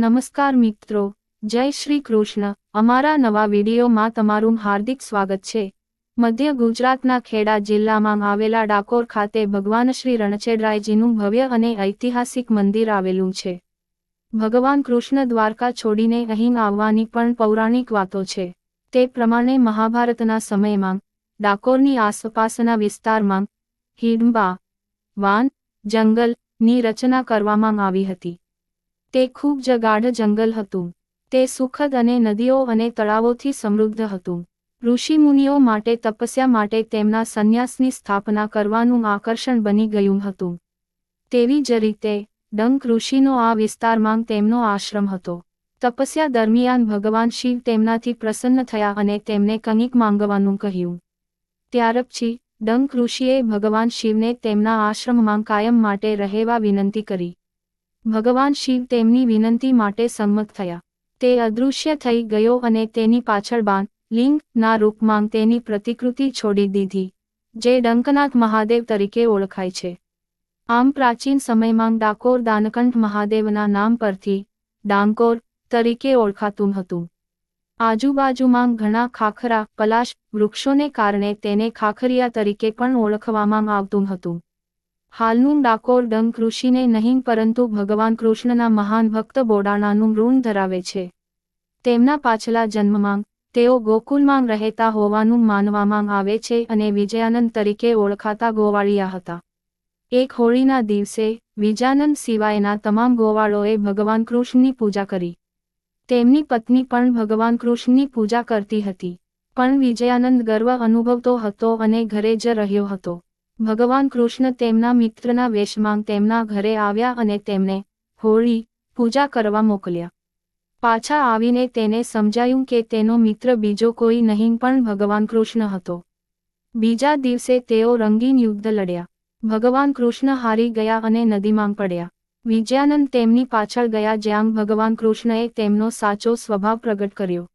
નમસ્કાર મિત્રો, જય શ્રી કૃષ્ણ. અમારા નવા વિડીયોમાં તમારું હાર્દિક સ્વાગત છે. મધ્ય ગુજરાતના ખેડા જિલ્લામાં આવેલા ડાકોર ખાતે ભગવાન શ્રી રણછેડરાયજીનું ભવ્ય અને ઐતિહાસિક મંદિર આવેલું છે. ભગવાન કૃષ્ણ દ્વારકા છોડીને અહીં આવવાની પણ પૌરાણિક વાતો છે. તે પ્રમાણે મહાભારતના સમયમાં, ડાકોરની આસપાસના વિસ્તારમાં હિડમ્બા વાન જંગલની રચના કરવામાં આવી હતી. તે ખૂબ જ ગાઢ જંગલ હતું. તે સુખદ અને નદીઓ અને તળાવોથી સમૃદ્ધ હતું. ઋષિમુનિઓ માટે તપસ્યા માટે તેમના સંન્યાસની સ્થાપના કરવાનું આકર્ષણ બની ગયું હતું. તેવી જ રીતે, ડંક ઋષિનો આ વિસ્તારમાં તેમનો આશ્રમ હતો. તપસ્યા દરમિયાન ભગવાન શિવ તેમનાથી પ્રસન્ન થયા અને તેમને કંઈક માંગવાનું કહ્યું. ત્યાર પછી ડંક ઋષિએ ભગવાન શિવને તેમના આશ્રમમાં કાયમ માટે રહેવા વિનંતી કરી. ભગવાન શિવ તેમની વિનંતી માટે સંમત થયા. તે અદૃશ્ય થઈ ગયો અને તેની પાછળ બાણ, લિંગ, ના રૂપમાં તેની પ્રતિકૃતિ છોડી દીધી, જે ડંકનાથ મહાદેવ તરીકે ઓળખાય છે. આમ પ્રાચીન સમયમાં ડાકોર દાનકંઠ મહાદેવના નામ પરથી ડાંકોર તરીકે ઓળખાતું હતું. આજુબાજુમાં ઘણા ખાખરા, પલાશ વૃક્ષોને કારણે તેને ખાખરિયા તરીકે પણ ઓળખવામાં આવતું હતું. હાલનું ડાકોર ડમ કૃષિને નહીં, પરંતુ ભગવાન કૃષ્ણના મહાન ભક્ત બોડાણાનું ઋણ ધરાવે છે. તેમના પાછલા જન્મમાં તેઓ ગોકુલમાં રહેતા હોવાનું માનવામાં આવે છે અને વિજયાનંદ તરીકે ઓળખાતા ગોવાળિયા હતા. એક હોળીના દિવસે વિજાનંદ સિવાયના તમામ ગોવાળોએ ભગવાન કૃષ્ણની પૂજા કરી. તેમની પત્ની પણ ભગવાન કૃષ્ણની પૂજા કરતી હતી. પણ વિજયાનંદ ગર્વ અનુભવતો હતો અને ઘરે જ રહ્યો હતો. ભગવાન કૃષ્ણ તેમના મિત્રના વેશમાં તેમના ઘરે આવ્યા અને તેમને હોળી પૂજા કરવા મોકલ્યા. પાછા આવીને તેને સમજાયું કે તેનો મિત્ર બીજો કોઈ નહીં પણ ભગવાન કૃષ્ણ હતો. બીજા દિવસે તેઓ રંગીન યુદ્ધ લડ્યા. ભગવાન કૃષ્ણ હારી ગયા અને નદીમાં પડ્યા. વિજયાનંદ તેમની પાછળ ગયા જ્યાં ભગવાન કૃષ્ણએ તેમનો સાચો સ્વભાવ પ્રગટ કર્યો.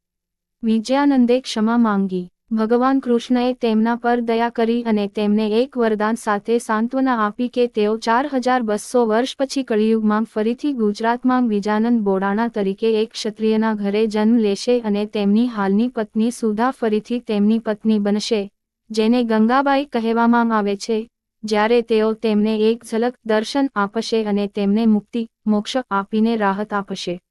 વિજયાનંદે ક્ષમા માંગી. ભગવાન કૃષ્ણએ તેમના પર દયા કરી અને તેમને એક વરદાન સાથે સાંત્વના આપી કે તેઓ ચાર હજાર બસો વર્ષ પછી કળિયુગમાં ફરીથી ગુજરાતમાં વિજાનંદ બોડાણા તરીકે એક ક્ષત્રિયના ઘરે જન્મ લેશે અને તેમની હાલની પત્ની સુધા ફરીથી તેમની પત્ની બનશે, જેને ગંગાબાઈ કહેવામાં આવે છે. જ્યારે તેઓ તેમને એક ઝલક દર્શન આપશે અને તેમને મુક્તિ, મોક્ષ આપીને રાહત આપશે.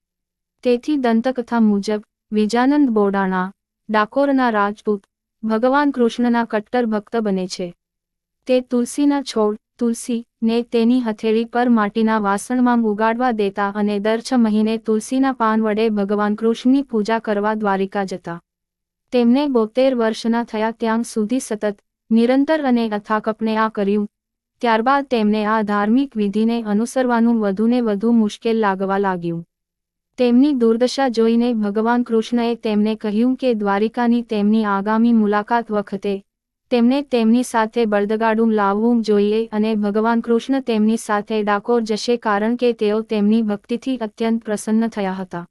તેથી દંતકથા મુજબ વિજાનંદ બોડાણા ડાકોરના રાજપૂત, ભગવાન કૃષ્ણના કટ્ટર ભક્ત બને છે. તે તુલસીના છોડ, તુલસી ને તેની હથેળી પર માટીના વાસણમાં ઉગાડવા દેતા અને દર છ મહિને તુલસીના પાન વડે ભગવાન કૃષ્ણની પૂજા કરવા દ્વારિકા જતા. તેમને બોતેર વર્ષના થયા ત્યાં સુધી સતત, નિરંતર અને અથાકપણે આ કર્યું. ત્યારબાદ તેમને આ ધાર્મિક વિધિને અનુસરવાનું વધુને વધુ મુશ્કેલ લાગવા લાગ્યું. તેમની દુર્દશા જોઈને ભગવાન કૃષ્ણએ તેમને કહ્યું કે દ્વારિકાની તેમની આગામી મુલાકાત વખતે તેમને તેમની સાથે બળદગાડું લાવવું જોઈએ અને ભગવાન કૃષ્ણ તેમની સાથે ડાકોર જશે કારણ કે તેઓ તેમની ભક્તિથી અત્યંત પ્રસન્ન થયા હતા.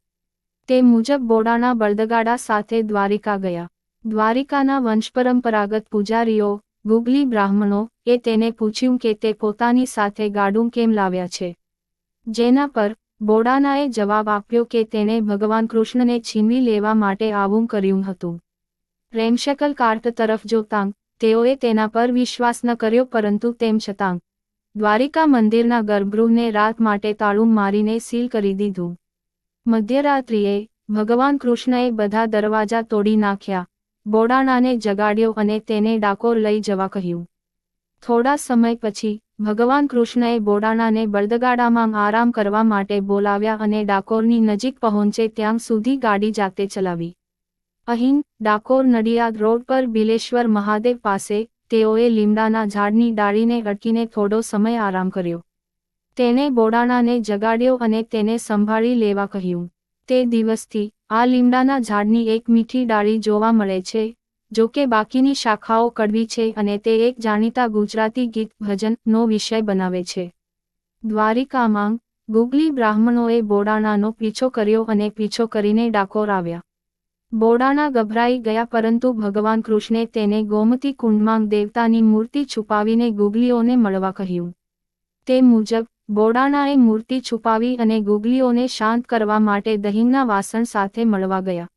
તે મુજબ બોડાના બળદગાડા સાથે દ્વારિકા ગયા. દ્વારિકાના વંશપરંપરાગત પૂજારીઓ, ગુગલી બ્રાહ્મણો, એ તેને પૂછ્યું કે તે પોતાની સાથે ગાડું કેમ લાવ્યા છે? જેના પર બોડાનાએ જવાબ આપ્યો કે તેણે ભગવાન કૃષ્ણને છીનવી લેવા માટે આવું કર્યું હતું. પ્રેમશકલ કાર્ત તરફ જોતાં, તેઓએ તેના પર વિશ્વાસ ન કર્યો પરંતુ તેમ છતાં, દ્વારિકા મંદિરના ગર્ભગૃહને રાત માટે તાળું મારીને સીલ કરી દીધું. મધ્યરાત્રિએ ભગવાન કૃષ્ણએ બધા દરવાજા તોડી નાખ્યા. બોડાણાને જગાડ્યો અને તેને ડાકોર લઈ જવા કહ્યું. થોડા સમય પછી ભગવાન કૃષ્ણએ બોડાણાને બળદગાડામાં આરામ કરવા માટે બોલાવ્યા અને ડાકોરની નજીક પહોંચે ત્યાં સુધી ગાડી જાતે ચલાવી. અહીં, ડાકોર નડિયાદ રોડ પર બિલેશ્વર મહાદેવ પાસે, તેઓએ લીમડાના ઝાડની ડાળીને અટકીને થોડો સમય આરામ કર્યો. તેને બોડાણાને જગાડ્યો અને તેને સંભાળી લેવા કહ્યું. તે દિવસથી, આ લીમડાના ઝાડની એક મીઠી ડાળી જોવા મળે છે જો કે બાકીની શાખાઓ કડવી છે અને તે એક જાણીતા ગુજરાતી ગીત ભજનનો વિષય બનાવે છે. દ્વારિકામાં ગુગલી બ્રાહ્મણોએ બોડાણાનો પીછો કર્યો અને પીછો કરીને ડાકોર આવ્યા. બોડાણા ગભરાઈ ગયા પરંતુ ભગવાન કૃષ્ણે તેને ગોમતી કુંડમાં દેવતાની મૂર્તિ છુપાવીને ગુગલીઓને મળવા કહ્યું. તે મુજબ, બોડાણાએ મૂર્તિ છુપાવી અને ગુગલીઓને શાંત કરવા માટે દહીંના વાસણ સાથે મળવા ગયા.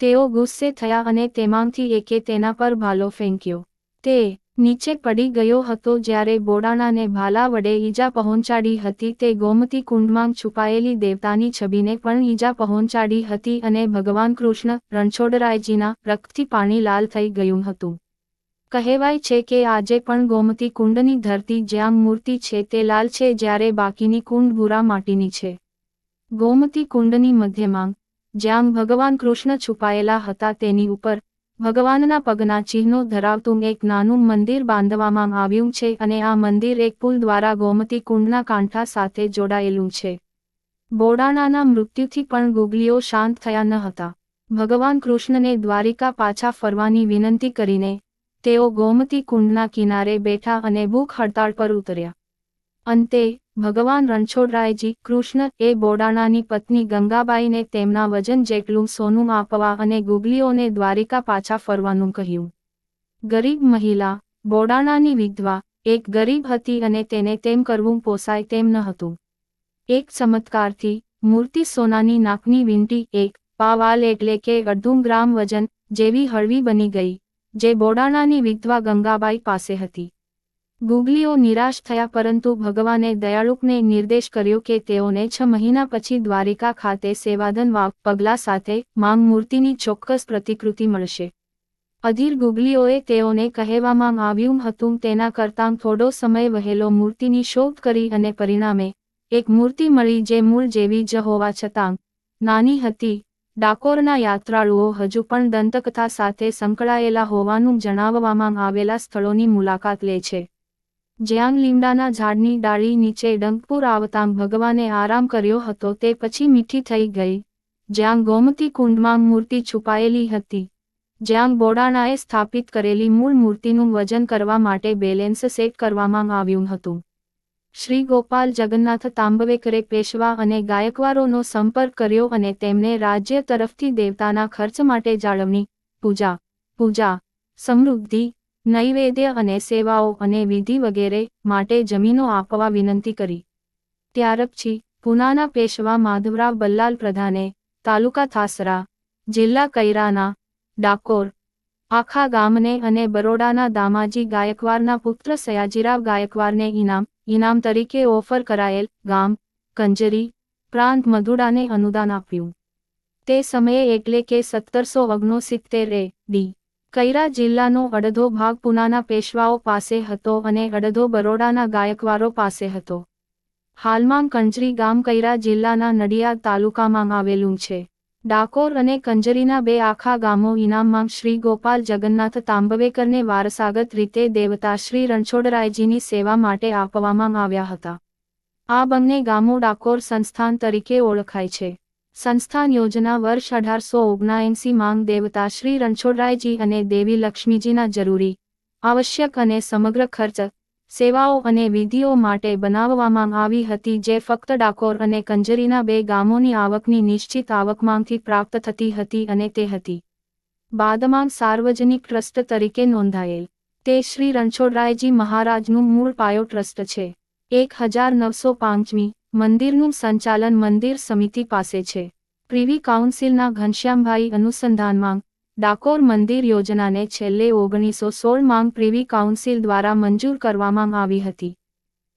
તેઓ ગુસ્સે થયા અને તેમાંથી એકે તેના પર ભાલો ફેંક્યો. તે નીચે પડી ગયો હતો જ્યારે બોડાણાને ભાલા વડે ઈજા પહોંચાડી હતી તે ગોમતી કુંડમાં છુપાયેલી દેવતાની છબીને પણ ઈજા પહોંચાડી હતી અને ભગવાન કૃષ્ણ રણછોડરાયજીના રક્તથી પાણી લાલ થઈ ગયું હતું. કહેવાય છે કે આજે પણ ગોમતી કુંડની ધરતી જ્યાં મૂર્તિ છે તે લાલ છે જ્યારે બાકીની કુંડ ભૂરા માટીની છે. ગોમતી કુંડની મધ્યમાં જ્યાં ભગવાન કૃષ્ણ છુપાયેલા હતા તેની ઉપર ભગવાનના પગના ચિહ્નો ધરાવતું એક નાનું મંદિર બાંધવામાં આવ્યું છે અને આ મંદિર એક પુલ દ્વારા ગોમતી કુંડના કાંઠા સાથે જોડાયેલું છે. બોડાણાના મૃત્યુથી પણ ગુગલીઓ શાંત થયા ન હતા. ભગવાન કૃષ્ણને દ્વારિકા પાછા ફરવાની વિનંતી કરીને તેઓ ગોમતી કુંડના કિનારે બેઠા અને ભૂખ હડતાળ પર ઉતર્યા. અંતે, ભગવાન રણછોડરાયજી કૃષ્ણ એ બોડાણાની પત્ની ગંગાબાઈને તેમના વજન જેટલું સોનું આપવા અને ગુગલીઓને દ્વારિકા પાછા ફરવાનું કહ્યું. ગરીબ મહિલા, બોડાણાની વિધવા, એક ગરીબ હતી અને તેને તેમ કરવું પોસાય તેમ ન હતું. એક ચમત્કારથી, મૂર્તિ સોનાની નાકની વીંટી એક પાવાલ એટલે કે અડધું ગ્રામ વજન જેવી હળવી બની ગઈ, જે બોડાણાની વિધવા ગંગાબાઈ પાસે હતી. ગુગલીઓ નિરાશ થયા પરંતુ ભગવાને દયાળુકને નિર્દેશ કર્યો કે તેઓને છ મહિના પછી દ્વારિકા ખાતે સેવાધન વાવ પગલા સાથે માંગ મૂર્તિની ચોક્કસ પ્રતિકૃતિ મળશે. અધીર ગુગલીઓએ તેઓને કહેવામાં આવ્યું હતું, તેના કરતાં થોડો સમય વહેલો મૂર્તિની શોધ કરી અને પરિણામે એક મૂર્તિ મળી જે મૂળ જેવી જ હોવા છતાં નાની હતી. ડાકોરના યાત્રાળુઓ હજુ પણ દંતકથા સાથે સંકળાયેલા હોવાનું જણાવવામાં આવેલા સ્થળોની મુલાકાત લે છે. જ્યાં લીમડાના ઝાડની ડાળી નીચે ડંકપુર આવતાં ભગવાને આરામ કર્યો હતો તે પછી મીઠી થઈ ગઈ. જ્યાં ગોમતી કુંડમાં મૂર્તિ છુપાયેલી હતી. જ્યાં બોડાણાએ સ્થાપિત કરેલી મૂળ મૂર્તિનું વજન કરવા માટે બેલેન્સ સેટ કરવામાં આવ્યું હતું. શ્રી ગોપાલ જગન્નાથ તાંબવેકરે પેશવા અને ગાયકવારોનો સંપર્ક કર્યો અને તેમને રાજ્ય તરફથી દેવતાના ખર્ચ માટે જાળવણી, પૂજા પૂજા, સમૃદ્ધિ નૈવેદ્ય અને સેવાઓ અને વિધિ વગેરે માટે જમીનો આપવા વિનંતી કરી. ત્યાર પછી પુનાના પેશવા માધવરાવ બલ્લાલ પ્રધાને તાલુકા થાસરા, જિલ્લા કૈરાના, ડાકોર, આખા ગામને અને બરોડાના દામાજી ગાયકવારના પુત્ર સયાજીરાવ ગાયકવારને ઇનામ ઇનામ તરીકે ઓફર કરાયેલ ગામ, કંજરી, પ્રાંત મધુડાને અનુદાન આપ્યું. તે સમયે એટલે કે સત્તરસો ઓગણસિત્તેર એ ડી. કૈરા જિલ્લાનો અડધો ભાગ પુનાના પેશવાઓ પાસે હતો અને અડધો બરોડાના ગાયકવારો પાસે હતો. હાલમાં કંજરી ગામ કૈરા જિલ્લાના નડિયાદ તાલુકામાં આવેલું છે. ડાકોર અને કંજરીના બે આખા ગામો ઇનામમાં શ્રી ગોપાલ જગન્નાથ તાંબવેકરને વારસાગત રીતે દેવતા શ્રી રણછોડરાયજીની સેવા માટે આપવામાં આવ્યા હતા. આ બંને ગામો ડાકોર સંસ્થાન તરીકે ઓળખાય છે. સંસ્થાન યોજના વર્ષ અઢારસો ઓગણાએંસી માંગ દેવતા શ્રી રણછોડરાયજી અને દેવી લક્ષ્મીજીના જરૂરી, આવશ્યક અને સમગ્ર ખર્ચ, સેવાઓ અને વિધિઓ માટે બનાવવામાં આવી હતી જે ફક્ત ડાકોર અને કંજરીના બે ગામોની આવકની નિશ્ચિત આવકમાંથી પ્રાપ્ત થતી હતી અને તે હતી. બાદમાં સાર્વજનિક ટ્રસ્ટ તરીકે નોંધાયેલ. તે શ્રી રણછોડરાયજી મહારાજનું મૂળ પાયો ટ્રસ્ટ છે. એક હજાર નવસો પાંચમી મંદિરનું સંચાલન મંદિર સમિતિ પાસે છે. પ્રિવી કાઉન્સિલના ઘનશ્યામભાઈ અનુસંધાનમાં, ડાકોર મંદિર યોજનાને છેલ્લે ઓગણીસો સોળમાં પ્રિવી કાઉન્સિલ દ્વારા મંજૂર કરવામાં આવી હતી.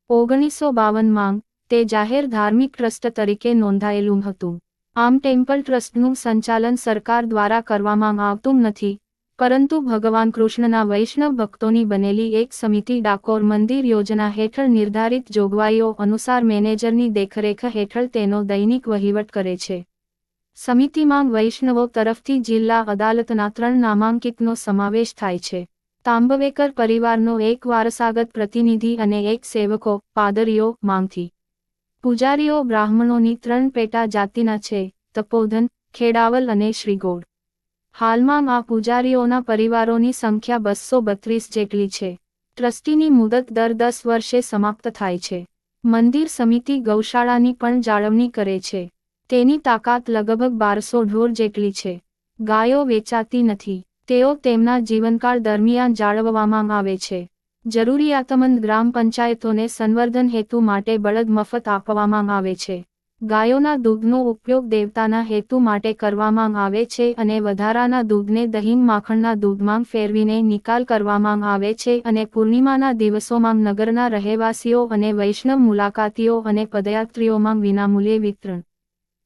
ઓગણીસો બાવનમાં, તે જાહેર ધાર્મિક ટ્રસ્ટ તરીકે નોંધાયેલું હતું. આમ ટેમ્પલ ટ્રસ્ટનું સંચાલન સરકાર દ્વારા કરવામાં આવતું નથી. પરંતુ ભગવાન કૃષ્ણના વૈષ્ણવ ભક્તોની બનેલી એક સમિતિ ડાકોર મંદિર યોજના હેઠળ નિર્ધારિત જોગવાઈઓ અનુસાર મેનેજરની દેખરેખ હેઠળ તેનો દૈનિક વહીવટ કરે છે. સમિતિમાં વૈષ્ણવો તરફથી જિલ્લા અદાલતના ત્રણ નામાંકિતનો સમાવેશ થાય છે. તાંબવેકર પરિવારનો એક વારસાગત પ્રતિનિધિ અને એક સેવકો, પાદરીઓ માંગથી પૂજારીઓ બ્રાહ્મણોની ત્રણ પેટા જાતિના છે, તપોધન, ખેડાવલ અને શ્રીગોળ. હાલમાં આ પૂજારીઓના પરિવારોની સંખ્યા બસો બત્રીસ જેટલી છે. ટ્રસ્ટીની મુદત દર દસ વર્ષે સમાપ્ત થાય છે. મંદિર સમિતિ ગૌશાળાની પણ જાળવણી કરે છે. તેની તાકાત લગભગ બારસો ઢોર જેટલી છે. ગાયો વેચાતી નથી. તેઓ તેમના જીવનકાળ દરમિયાન જાળવવામાં આવે છે. જરૂરિયાતમંદ ગ્રામ પંચાયતોને સંવર્ધન હેતુ માટે બળદ મફત આપવામાં આવે છે. ગાયોના દૂધનો ઉપયોગ દેવતાના હેતુ માટે કરવામાં આવે છે અને વધારાના દૂધને દહીં માખણના દૂધમાં ફેરવીને નિકાલ કરવામાં આવે છે અને પૂર્ણિમાના દિવસોમાં નગરના રહેવાસીઓ અને વૈષ્ણવ મુલાકાતીઓ અને પદયાત્રીઓમાં વિનામૂલ્યે વિતરણ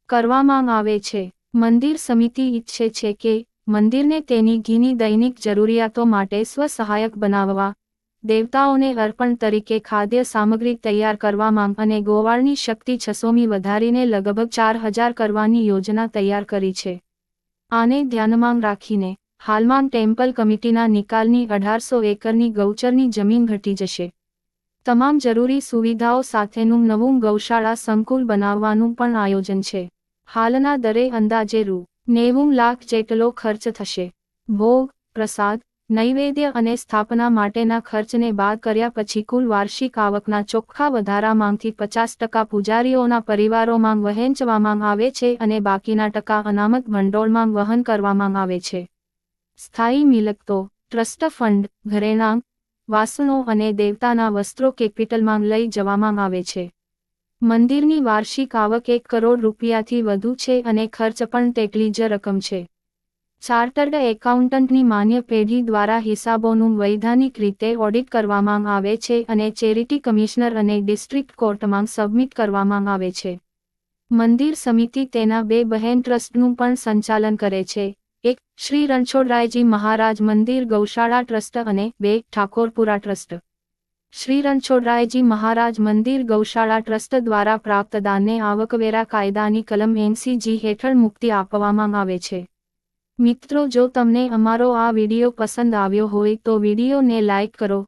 કરવામાં આવે છે. મંદિર સમિતિ ઈચ્છે છે કે મંદિરને તેની ઘીની દૈનિક જરૂરિયાતો માટે સ્વસહાયક બનાવવા દેવતાઓને અર્પણ તરીકે ખાદ્ય સામગ્રી તૈયાર કરવામાં અને ગોવાળની શક્તિ છસોમી વધારીને લગભગ ચાર હજાર કરવાની યોજના તૈયાર કરી છે. આને ધ્યાનમાં રાખીને, હાલમાં ટેમ્પલ કમિટીના નિકાલની અઢારસો એકરની ગૌચરની જમીન ઘટી જશે. તમામ જરૂરી સુવિધાઓ સાથેનું નવું ગૌશાળા સંકુલ બનાવવાનું પણ આયોજન છે. હાલના દરે અંદાજે રૂ. નેવું લાખ જેટલો ખર્ચ થશે. ભોગ, પ્રસાદ નૈવેદ્ય અને સ્થાપના માટેના ખર્ચને બાદ કર્યા પછી કુલ વાર્ષિક આવકના ચોખ્ખા વધારામાંથી પચાસ ટકા પૂજારીઓના પરિવારોમાં વહેંચવામાં આવે છે અને બાકીના ટકા અનામત ભંડોળમાં વહન કરવામાં આવે છે. સ્થાયી મિલકતો, ટ્રસ્ટ ફંડ ઘરેણાં વાસણો અને દેવતાના વસ્ત્રો કેપિટલમાં લઈ જવામાં આવે છે. મંદિરની વાર્ષિક આવક એક કરોડ રૂપિયાથી વધુ છે અને ખર્ચ પણ તેટલી જ રકમ છે. ચાર્ટર્ડ એકાઉન્ટન્ટની માન્ય પેઢી દ્વારા હિસાબોનું વૈધાનિક રીતે ઓડિટ કરવામાં આવે છે અને ચેરિટી કમિશનર અને ડિસ્ટ્રિક્ટ કોર્ટમાં સબમિટ કરવામાં આવે છે. મંદિર સમિતિ તેના બે બહેન ટ્રસ્ટનું પણ સંચાલન કરે છે. એક, શ્રી રણછોડરાયજી મહારાજ મંદિર, ગૌશાળા ટ્રસ્ટ અને બે, ઠાકોરપુરા ટ્રસ્ટ. શ્રી રણછોડરાયજી મહારાજ મંદિર, ગૌશાળા ટ્રસ્ટ દ્વારા પ્રાપ્ત દાનને આવકવેરા કાયદાની કલમ એનસીજી હેઠળ મુક્તિ આપવામાં આવે છે. મિત્રો, જો તમને અમારો આ વીડિયો પસંદ આવ્યો હોય તો વિડીયોને લાઇક કરો,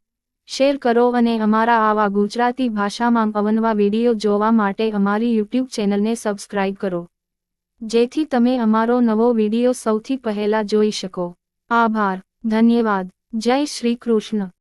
શેર કરો અને અમારા આવા ગુજરાતી ભાષામાં અવનવા વીડિયો જોવા માટે અમારી યુટ્યુબ ચેનલને સબસ્ક્રાઇબ કરો. જેથી તમે અમારો નવો વીડિયો સૌથી પહેલા જોઈ શકો. આભાર. ધન્યવાદ. જય શ્રી કૃષ્ણ.